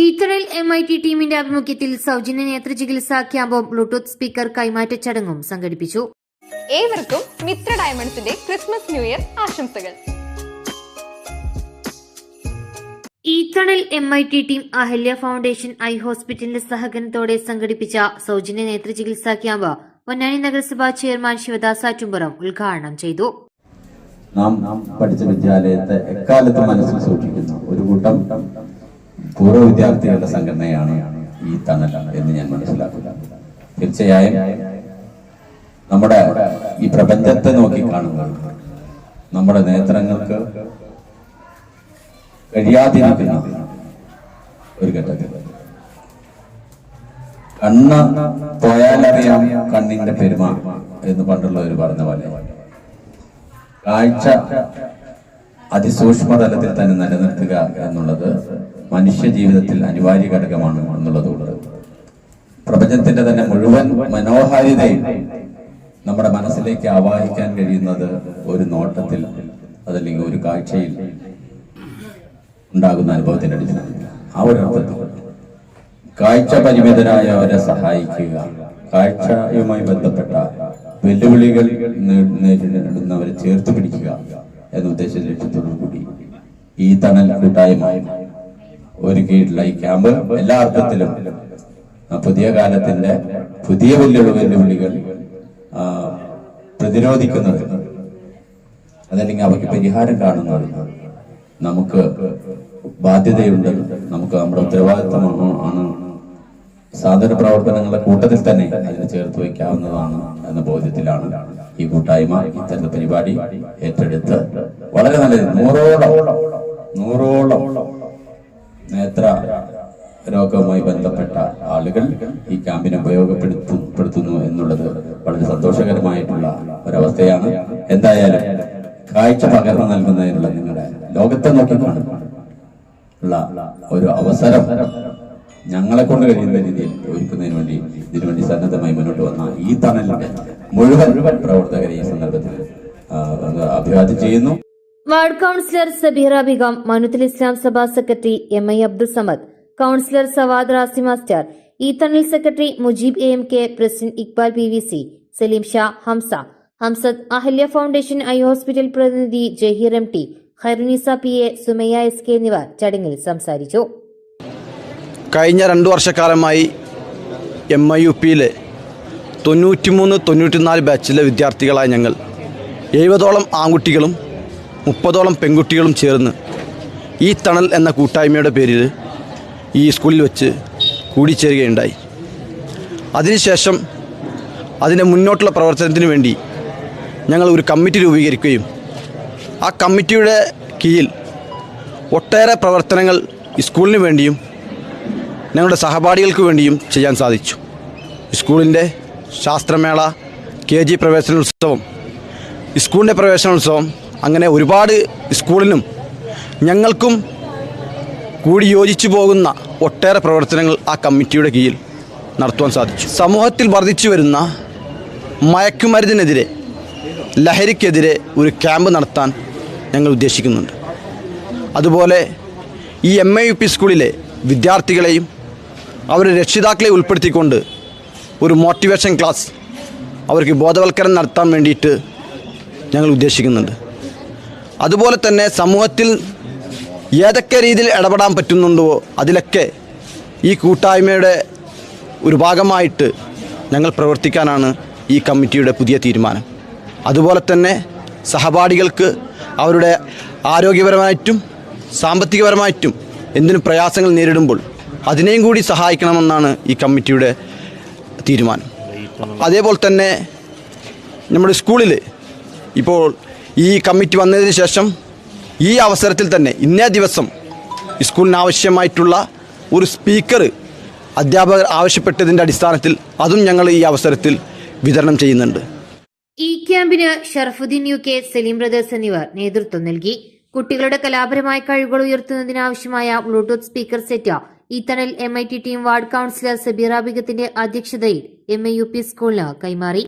ഈത്തറയിൽ M I T ടീമിന്റെ ആഭിമുഖ്യത്തിൽ സൗജന്യ നേത്ര ചികിത്സാ ക്യാമ്പും ബ്ലൂടൂത്ത് സ്പീക്കർ കൈമാറ്റ ചടങ്ങും സംഘടിപ്പിച്ചു. ഏവർക്കും മിത്ര ഡയമണ്ട്സിന്റെ ക്രിസ്മസ് ന്യൂ ഇയർ ആശംസകൾ. Eethanal M I T team Ahalya foundation eye ഹോസ്പിറ്റലിന്റെ സഹകരണത്തോടെ സംഘടിപ്പിച്ച സൗജന്യ നേത്ര ചികിത്സാ ക്യാമ്പ് പൊന്നാനി നഗരസഭാ ചെയർമാൻ ശിവദാസ ആറ്റുംപുറം ഉദ്ഘാടനം ചെയ്തു. നാം പഠിച്ച വിദ്യാലയത്തെ എക്കാലത്തും മനസ്സിൽ സൂക്ഷിക്കുന്ന. ഒരു കൂട്ടം പൂർവ വിദ്യാർത്ഥികളുടെ സംഘടനയാണ് ഈ തണൽ എന്ന് ഞാൻ മനസ്സിലാക്കുക തീർച്ചയായും നമ്മുടെ ഈ പ്രപഞ്ചത്തെ നോക്കി കാണുമ്പോൾ നമ്മുടെ നേത്രങ്ങൾക്ക് കഴിയാതിരിക്കുന്ന ഒരു ഘട്ടത്തിൽ. കണ്ണ് പോയാലറിയാം കണ്ണിന്റെ പെരുമ എന്ന് പണ്ടുള്ളവർ പറഞ്ഞ പോലെ. കാഴ്ച അതിസൂക്ഷ്മതലത്തിൽ തന്നെ നിലനിർത്തുക എന്നുള്ളത് മനുഷ്യ ജീവിതത്തിൽ അനിവാര്യ ഘടകമാണ് എന്നുള്ളതുകൊണ്ട് പ്രപഞ്ചത്തിന്റെ തന്നെ മുഴുവൻ മനോഹാരിതയും നമ്മുടെ മനസ്സിലേക്ക് ആവാഹിക്കാൻ കഴിയുന്നത് ഒരു നോട്ടത്തിൽ അതല്ലെങ്കിൽ ഒരു കാഴ്ചയിൽ ഉണ്ടാകുന്ന അനുഭവത്തിന്റെ അടിസ്ഥാനത്തിൽ. ആ ഒരു അർത്ഥത്തിൽ കാഴ്ച പരിമിതരായവരെ സഹായിക്കുക കാഴ്ചയുമായി ബന്ധപ്പെട്ട വെല്ലുവിളികൾ നേരിടുന്നവരെ ചേർത്ത് പിടിക്കുക എന്ന ഉദ്ദേശ ലക്ഷ്യത്തോടു കൂടി ഈ തണൽ കൂട്ടായ്മ ഒരുക്കിയിട്ടുള്ള ഈ ക്യാമ്പ് എല്ലാ അർത്ഥത്തിലും പുതിയ കാലത്തിന്റെ പുതിയ വെല്ലുവിളികൾ പ്രതിരോധിക്കുന്നത്. അതല്ലെങ്കിൽ അവയ്ക്ക് പരിഹാരം കാണുന്നത് നമുക്ക് ബാധ്യതയുണ്ട് നമുക്ക് നമ്മുടെ ഉത്തരവാദിത്തമാണ് ആണ് സാധന പ്രവർത്തനങ്ങളുടെ കൂട്ടത്തിൽ തന്നെ അതിനെ ചേർത്ത് വയ്ക്കാവുന്നതാണ് എന്ന ബോധ്യത്തിലാണ് ഈ കൂട്ടായ്മ ഇത്തരത്തെ പരിപാടി ഏറ്റെടുത്ത്. വളരെ നല്ല നൂറോളം നൂറോളം നേത്ര രോഗവുമായി ബന്ധപ്പെട്ട ആളുകൾ ഈ ക്യാമ്പിനെ ഉപയോഗപ്പെടുത്തുന്നു എന്നുള്ളത് വളരെ സന്തോഷകരമായിട്ടുള്ള ഒരവസ്ഥയാണ്. എന്തായാലും കാഴ്ച പകർന്നു നൽകുന്നതിനുള്ള നിങ്ങളുടെ ലോകത്തെ നോക്കി ഉള്ള ഒരു അവസരം ഞങ്ങളെ കൊണ്ട് കഴിയുന്ന രീതിയിൽ ഒരുക്കുന്നതിന് വേണ്ടി ഇതിനു വേണ്ടി സന്നദ്ധമായി മുന്നോട്ട് വന്ന ഈ തണലിന്റെ മുഴുവൻ പ്രവർത്തകരെ ഈ സന്ദർഭത്തിൽ അഭിവാദ്യം ചെയ്യുന്നു. വാർഡ് കൌൺസിലർ സബീറ ബിഗം മനുത്തുൽ ഇസ്ലാം സഭാ secretary M I Abdul Samad councillor Sawad Razi master Eethanal secretary Mujeeb A M K president Iqbal P V C Saleem Sha Hamsa Hamsad Ahalya foundation eye hospital പ്രതിനിധി Jaheer M T Khairunnisa P A Sumayya S K എന്നിവർ ചടങ്ങിൽ സംസാരിച്ചു. കഴിഞ്ഞ രണ്ടു വർഷക്കാലമായി M I U പിയിലെ തൊണ്ണൂറ്റിമൂന്ന് തൊണ്ണൂറ്റിനാല് ബാച്ചിലെ വിദ്യാർത്ഥികളായ ഞങ്ങൾ എഴുപതോളം ആൺകുട്ടികളും മുപ്പതോളം പെൺകുട്ടികളും ചേർന്ന് ഈ തണൽ എന്ന കൂട്ടായ്മയുടെ പേരിൽ ഈ സ്കൂളിൽ വെച്ച് കൂടിച്ചേരുകയുണ്ടായി. അതിനുശേഷം അതിന്റെ മുന്നോട്ടുള്ള പ്രവർത്തനത്തിന് വേണ്ടി ഞങ്ങൾ ഒരു കമ്മിറ്റി രൂപീകരിക്കുകയും ആ കമ്മിറ്റിയുടെ കീഴിൽ ഒട്ടേറെ പ്രവർത്തനങ്ങൾ സ്കൂളിന് വേണ്ടിയും ഞങ്ങളുടെ സഹപാഠികൾക്ക് വേണ്ടിയും ചെയ്യാൻ സാധിച്ചു. സ്കൂളിന്റെ ശാസ്ത്രമേള കെ ജി പ്രവേശനോത്സവം സ്കൂളിന്റെ പ്രവേശനോത്സവം അങ്ങനെ ഒരുപാട് സ്കൂളിനും ഞങ്ങൾക്കും കൂടി യോജിച്ചു പോകുന്ന ഒട്ടേറെ പ്രവർത്തനങ്ങൾ ആ കമ്മിറ്റിയുടെ കീഴിൽ നടത്തുവാൻ സാധിച്ചു. സമൂഹത്തിൽ വർദ്ധിച്ചു വരുന്ന മയക്കുമരുന്നിനെതിരെ ലഹരിക്കെതിരെ ഒരു ക്യാമ്പ് നടത്താൻ ഞങ്ങൾ ഉദ്ദേശിക്കുന്നുണ്ട്. അതുപോലെ ഈ എം എ യു പി സ്കൂളിലെ വിദ്യാർത്ഥികളെയും അവരുടെ രക്ഷിതാക്കളെ ഉൾപ്പെടുത്തിക്കൊണ്ട് ഒരു മോട്ടിവേഷൻ ക്ലാസ് അവർക്ക് ബോധവൽക്കരണം നടത്താൻ വേണ്ടിയിട്ട് ഞങ്ങൾ ഉദ്ദേശിക്കുന്നുണ്ട്. അതുപോലെ തന്നെ സമൂഹത്തിൽ ഏതൊക്കെ രീതിയിൽ ഇടപെടാൻ പറ്റുന്നുണ്ടോ അതിലൊക്കെ ഈ കൂട്ടായ്മയുടെ ഒരു ഭാഗമായിട്ട് ഞങ്ങൾ പ്രവർത്തിക്കാനാണ് ഈ കമ്മിറ്റിയുടെ പുതിയ തീരുമാനം. അതുപോലെ തന്നെ സഹപാഠികൾക്ക് അവരുടെ ആരോഗ്യപരമായിട്ടും സാമ്പത്തികപരമായിട്ടും എന്തിനും പ്രയാസങ്ങൾ നേരിടുമ്പോൾ അതിനെയും കൂടി സഹായിക്കണമെന്നാണ് ഈ കമ്മിറ്റിയുടെ തീരുമാനം. അതേപോലെ തന്നെ നമ്മുടെ സ്കൂളിൽ ഇപ്പോൾ ഈ കമ്മിറ്റി വന്നതിന് ശേഷം ഈ അവസരത്തിൽ തന്നെ ഇന്നേ ദിവസം സ്കൂളിന് ആവശ്യമായിട്ടുള്ള ഒരു സ്പീക്കർ അധ്യാപകർ ആവശ്യപ്പെട്ടതിന്റെ അടിസ്ഥാനത്തിൽ അതും ഞങ്ങൾ ഈ അവസരത്തിൽ വിതരണം ചെയ്യുന്നുണ്ട്. ഈ ക്യാമ്പിന് Sharafudheen U K Saleem brothers എന്നിവർ നേതൃത്വം നൽകി. കുട്ടികളുടെ കലാപരമായ കഴിവുകൾ ഉയർത്തുന്നതിനാവശ്യമായ Bluetooth speaker set Eethanal M I T team ward councillor Sabira ബിഗത്തിന്റെ അധ്യക്ഷതയിൽ എം എ യു പി സ്കൂളിന് കൈമാറി.